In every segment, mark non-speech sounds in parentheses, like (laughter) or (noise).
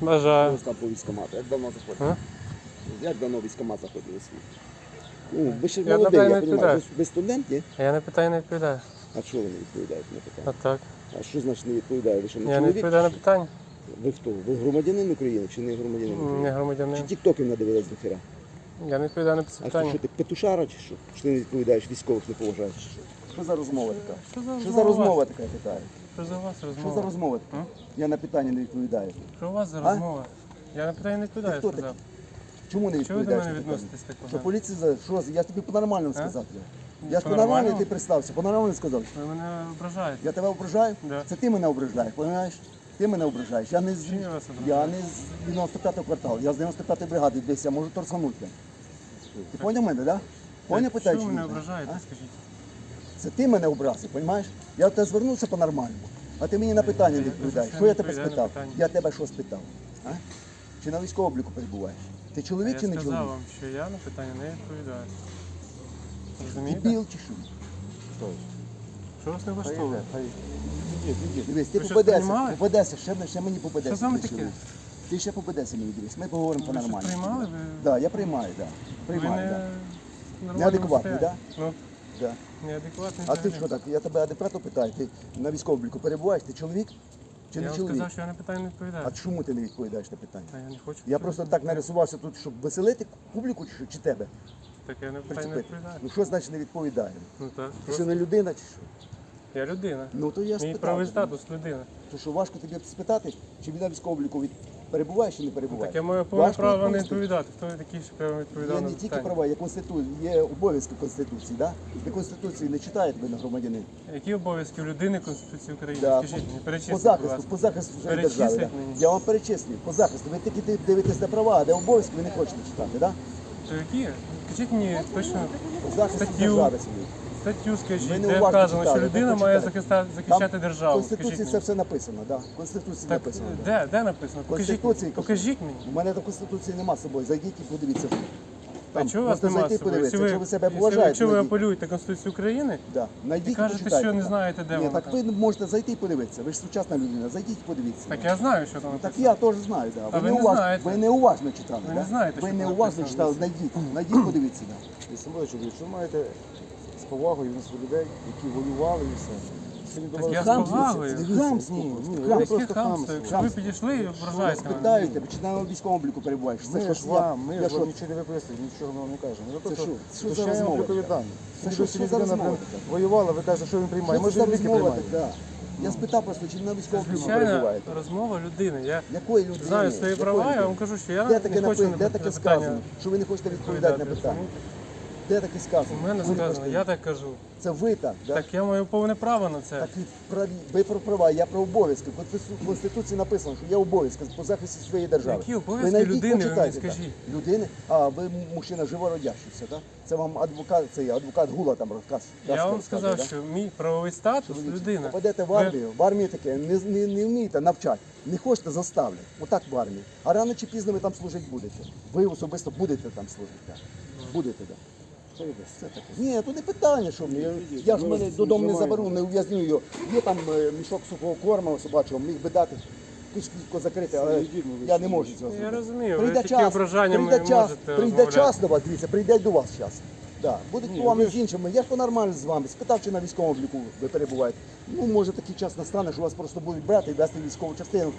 Бажаю. Там по військкомату. Як давно заходили? Як давно військкомат заходили свій? Ну, ви ще Я питаю, я не розумію. відповідаю. Ви, студент, ні? Я на питання не відповідаю. А що ви не відповідаєте на А так. А що значить не відповідає? Ви що не Я не чоловік? відповідаю на питання. Ви хто? Ви громадянин України чи не громадянин Не України? Чи громадянин. тіктоків надивились до хера? Я не відповідаю на це А що, питання. що ти петушара чи що? Що ти не відповідаєш, військових не поважаєш? чи Що Що за розмова така? Що за Що за розмова така, я питаю? Що за у вас Що за розмова? розмова? М? Я на питання не відповідаю. Що у вас за А? розмова? Я на питання не відповідаю, Ти хто сказав. Чому не Чого ви до відповідаєш? мене на питання? відноситесь так Що погано? поліція за що? Я тобі по-нормальному А? сказав. Я, я ж По-нормальному? по-нормальному ти представся, по-нормальному сказав. Ви мене ображаєте. Я тебе ображаю? Да. Це ти мене ображаєш, розумієш? Ти мене ображаєш. Я не з Чим я вас я не з 95-го кварталу, я з 95-ї бригади десь, я можу торсанути. Ти поняв мене, так? Да? Поняв Що питаю? ви чи мене ображаєте, скажіть? Це ти мене образив, розумієш? Я до тебе звернувся по-нормальному, а ти мені на питання не відповідаєш. Що я тебе спитав? Я тебе що спитав? А? Чи на військовому обліку перебуваєш? Ти чоловік Я чи не сказав чоловік? вам, що я на питання не відповідаю. Розумієте? Дебіл чи що? Що вас не влаштовує? Дивись, ти Ви попадешся, попадешся, ще, ще мені попадешся. Що саме ти таке? чоловік. Ти ще попадешся мені, дивись, ми поговоримо Ви по-нормальному. приймали? Так, да, я приймаю, так. Да. Приймаю, не... так. нормальному Неадекватний, стані. да? Ну, Да. неадекватний. А ти взагалі. що так? Я тебе адекватно питаю, ти на військовому обліку перебуваєш, ти чоловік чи Я не вам чоловік? сказав, що я на питання не відповідаю. А чому ти не відповідаєш на питання? А я не хочу. Я просто так нарисувався тут, щоб веселити публіку чи, чи тебе? Так я на питання не Причепити? відповідаю. Ну що значить не відповідає? Ну так. Ти що не людина чи що? Я людина. Ну то я Мій спитав. правий тебе. статус людина. То що важко тобі спитати, чи він на військовому обліку від... перебуває чи не перебуває? Так я маю повне Важко право не відповісти. відповідати. Хто такий, щоб я вам Є на не тільки питання? права, є конституція, є обов'язки Конституції, да? Ви Конституції не читаєте ви на громадянин. Які обов'язки у людини Конституції України? Да. Скажіть мені, По будь захисту, ласка. по захисту своєї Перечисліть держави. Да. мені. Я вам перечислюю, по захисту. Ви тільки дивитесь на права, а де обов'язки ви не хочете читати, да? То які? Скажіть мені точно По захисту Статтю. держави своєї. Статтю, скажіть, не де уважно вказано, що людина так має почитайте. захиста- захищати Там В. Конституції Скажіть це мені. все написано, да. В Конституції Так, написано. де, де написано? Покажіть, Конституції покажіть мені. У мене до Конституції нема з собою. Зайдіть і подивіться. А чого у вас немає зайти з собою? подивитися. Якщо Якщо ви себе якщо поважаєте, Якщо ви апелюєте Конституцію України, Да. Найдіть І кажете, почитайте що не там. знаєте, де Ні, воно так там. ви можете зайти і подивитися. Ви ж сучасна людина. Зайдіть і подивіться. так я знаю, що там Так написано. я теж знаю, да. А ви не неуважно, знаєте. ви неуважно читали, Ви да? не знаєте, ви що там неуважно написано. читали, найдіть, найдіть, подивіться, да. Якщо маєте повагою відносно людей, які воювали і все. Так вас я з повагою. це хамство ні, ні, Яке просто хамство? хамство. Якщо ви підійшли і ображаєте мене. Питаю тебе, чи на військовому обліку перебуваєш? Це Ми що, ж вам, ми я ж що, вам нічого не виписуємо, нічого вам не кажемо. Ми просто що? Що за вручаємо розмова облікові така? дані. Це що- сьогодні за людина розмова така? воювала, ви кажете, що він приймає. що Може це за він ліки розмова приймає. така? Я спитав просто, чи на військовому обліку Звичайна перебуваєте? розмова людини. Я Якої людини? знаю свої Якої права, я людини? вам кажу, що я Де не хочу напи- на де таке питання сказано, що ви не хочете відповідати на питання? розумієте? Де таке сказано? У мене не сказано, я так кажу. Це ви так, да? Так я маю повне право на це. Так і праві, ви про права, я про обов'язки. В Конституції написано, що є обов'язки по захисті своєї держави. Які обов'язки найдіть, людини, ви мені почитайте, так. скажіть? Людини? А, ви мужчина живородящийся, так? Це вам адвокат, це є, адвокат Гула там розказ. Я вам сказав, що мій правовий статус людина. Попадете в Ви- армію, в армії таке, не, не, не вмієте навчати, не хочете заставлять. Отак в армії. А рано чи пізно ви там служити будете. Ви особисто будете там служити. Так. Будете, так. Ні, то не питання, що мені. Я, ж мене додому не заберу, не ув'язню його. Є там е, мішок сухого корму собачого, міг би дати. Кишківко закрити, але я не можу цього Я зробити. розумію, ви Прийде такі час, ображаннями прийде час, можете прийде розмовляти. час до вас, дивіться, прийде до вас час. Да. Будуть по вам з іншими. Я ж по-нормально з вами. Спитав, чи на військовому обліку ви перебуваєте. Ну, може такий час настане, що вас просто будуть брати і вести в військову частину.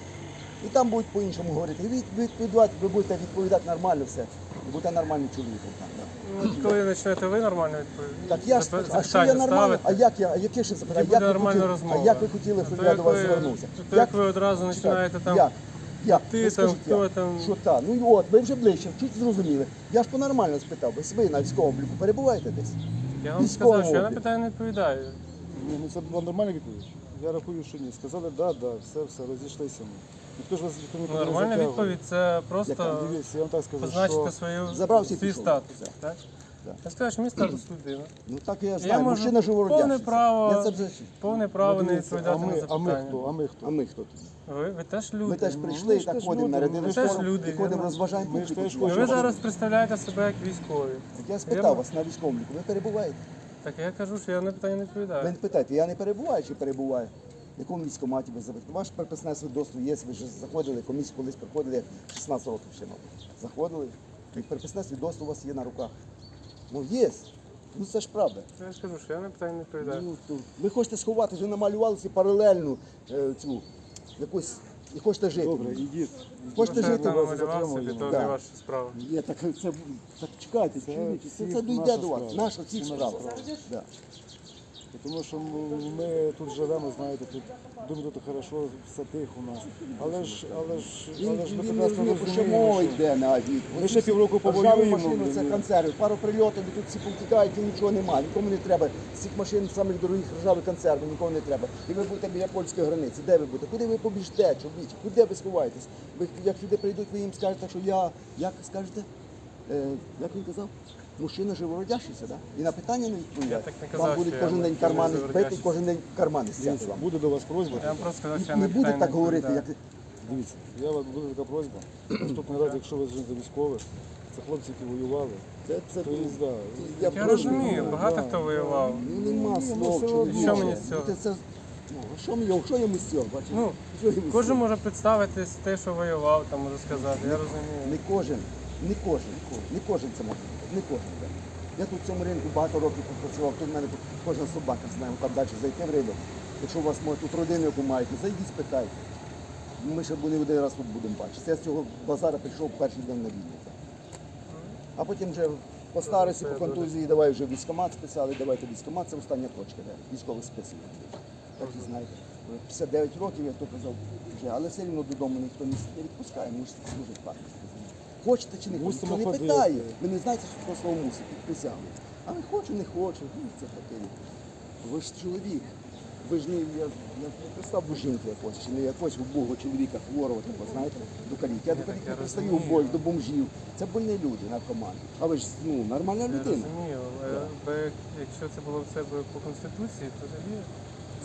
І там будуть по-іншому говорити. І ви відповідати, ви будете відповідати нормально все. І будете нормальним чоловіком там. Да. Ну, коли почнете ви нормально відповідати. Так я ж а що я нормально? А як я? А яке ще запитання? Буде Як ви нормальна хотіли? розмова. А як ви хотіли, щоб То я до вас ви- звернувся? то як ви одразу починаєте там, Як? Як? ти Ви там, скажіть, хто як? там? Що так? Ну і от, ви вже ближче, чуть зрозуміли. Я ж по-нормально спитав, ви ви на військовому обліку перебуваєте десь? Я вам військовому сказав, що я на обліку. питання не відповідаю. Ні, ну це була нормальна відповідь. Я рахую, що ні. Сказали, да, да, все, все, розійшлися ми. Ніхто ж вас ніхто нікуди не Нормальна затягує. відповідь це просто Дивіться, я вам так скажу, позначити що свою, Забрався і свій пішов. статус. Так. Так? Я скажу, що мій статус людина. Ну так я знаю, можу мужчина живородящий. повне право- Я це вже... Повне право Ну, не дивіться, відповідати а ми, на а ми запитання. хто? А ми хто? А ми хто? тут? Ви, ви теж люди. Ми теж Ну, прийшли ми і так ходимо, нарядили ми теж форму люди, і ходимо, вірно? розважаємо Ми ж теж І хочемо. ви зараз представляєте себе як військові. Так я спитав вас на військовому ви перебуваєте? Так я кажу, що я на питання не Ви не питайте, я не перебуваю чи перебуваю? В якому військкоматі ви заведете? Ваше приписне свідоцтво є, ви ж заходили, комісію колись приходили, як 16 років ще мабуть. Заходили, і приписне свідоцтво у вас є на руках. Ну є. Ну це ж правда. Я ж кажу, що я на питання не відповідаю. Ну, то ви хочете сховати, ви намалювали собі паралельну е, цю якусь і хочете жити. Добре, ідіть. Хочете я жити там вас намалював собі, Да. ваша справа. Є, так це так чекайте, Це це, це дійде до вас. справа. Наша всіх справа. Да. Тому що ми тут живемо, знаєте, тут думаю, тут хорошо, все тихо у нас. Але ж, але ж, але ж ми прекрасно розуміємо, що- йде навіть. Ми ще півроку повоюємо, машини, це консерви. Пару прильотів, і тут всі повтікають і нічого немає. Нікому не треба. З цих машин самих дорогих ржавих консервів нікому не треба. І ви будете біля польської границі. Де ви будете? Куди ви побіжте, чоловіче? Куди ви сховаєтесь? Ви, як люди прийдуть, ви їм скажете, що я, як скажете? Е, як він казав? Мужчина живородящийся, да? І на питання не відповідає. Я так не казав, Вам будуть що я кожен день кармани збити, живородящийся. кожен день кармани стяти вам. буде до вас просьба. Я вам просто сказав, що я Не на буде так говорити, як відповідаю. Дивіться, я вам буде така просьба. Наступний раз, якщо ви звільните військових, це хлопці, які воювали. це, це, То є, да. я, Я прошу, розумію, ну, багато да, хто воював. Ну нема ну, слов, все чоловіче. Що мені з цього? Це- ну, а що мені, що йому з цього, бачите? Ну, Що йому з Кожен може представитись те, що воював, там може сказати. Я Не кожен, не кожен, не кожен це може, не кожен. так. Я тут в цьому ринку багато років попрацював, тут в мене кожна собака знає, там далі зайти в ринок. Якщо у вас може тут родину яку маєте, зайдіть, спитайте. Ми ще не один раз тут будемо бачити. Я з цього базара прийшов перший день на війну. А потім вже по старості, по контузії, давай вже військомат списали, давайте військомат, це остання точка, де військових списів. Так і знаєте. 59 років, я то казав, вже, але все одно додому ніхто не відпускає, мусите служити в армії. Хочете чи не хочете, Мусимо ніхто не ходити. питає. Ви не знаєте, що про слово мусите, присягли. А ви хочу, не хочу, ну це таке. Ви ж чоловік. Ви ж не, я, я не представлю жінки якось, чи не якогось убогого чоловіка, хворого, такого, знаєте, до каліт. Я до каліт не пристаю боль, до бомжів. Це больні люди, наркомани. А ви ж ну, нормальна Я людина. розумію, але би, якщо це було в себе по конституції, то тоді.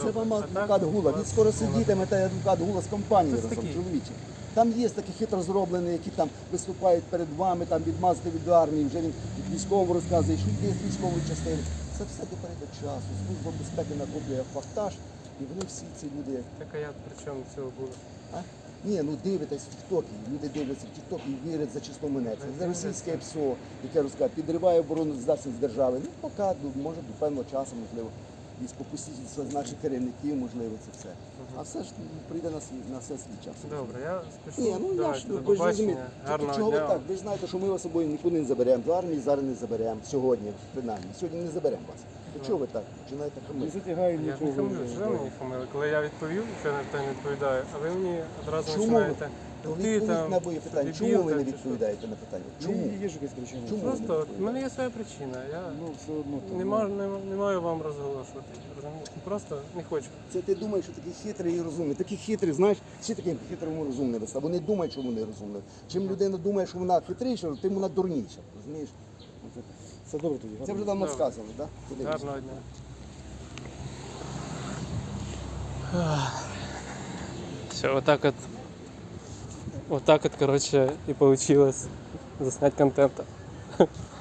Це вам адвокат Гула. Він скоро сидітиме, та адвокат Гула з компанії Хто це разом, такий? чоловіче. Там є такі хитро зроблені, які там виступають перед вами, там відмазати від армії, вже він військовому розказує, що йде з військової частини. Це все до порядок часу. Служба безпеки накоплює фактаж, і вони всі ці люди. Так а я при чому цього було? А? Ні, ну дивитесь в Тіктокі, люди дивляться в Тікток і вірять за число монет. Це російське ПСО, яке розказує, підриває оборону здатність держави. Ну, поки, ну, може, до певного часу, можливо, і спокусіть наших керівників, можливо, це все. А все ж прийде на, свій, на все свій час. Добре, я спішу. Ні, ну я ж ну, ви ж розумієте. Чого ви так? Ви ж знаєте, що ми вас собою нікуди не заберемо. До армії зараз не заберемо. Сьогодні, принаймні. Сьогодні не заберемо вас. То чого ви так? Починаєте Не хамити? затягає Я ж не хамлю, ви мені хамили? Коли я відповів, що я на питання відповідаю, а ви мені одразу Чому починаєте. То Ти Відповідь там, на моє питання. Чому ви не відповідаєте на питання? Чому? Є ж якась причина. Чому? Просто в мене є своя причина. Я Ну, все одно. там, не, ну, маю, не, не маю вам розголошувати. розумієте? Просто не хочу. Це ти думаєш, що такі хитрі і розумні. Такі хитрі, знаєш, всі такі хитрому розумні виста. Вони думають, що вони розумні. Чим людина думає, що вона хитріша, тим вона дурніша. Розумієш? Оце так. Все добре тоді. Це вже давно сказано, так? Да? Гарного дня. Все, вот так вот. Вот так вот, короче, и получилось заснять контента. (laughs)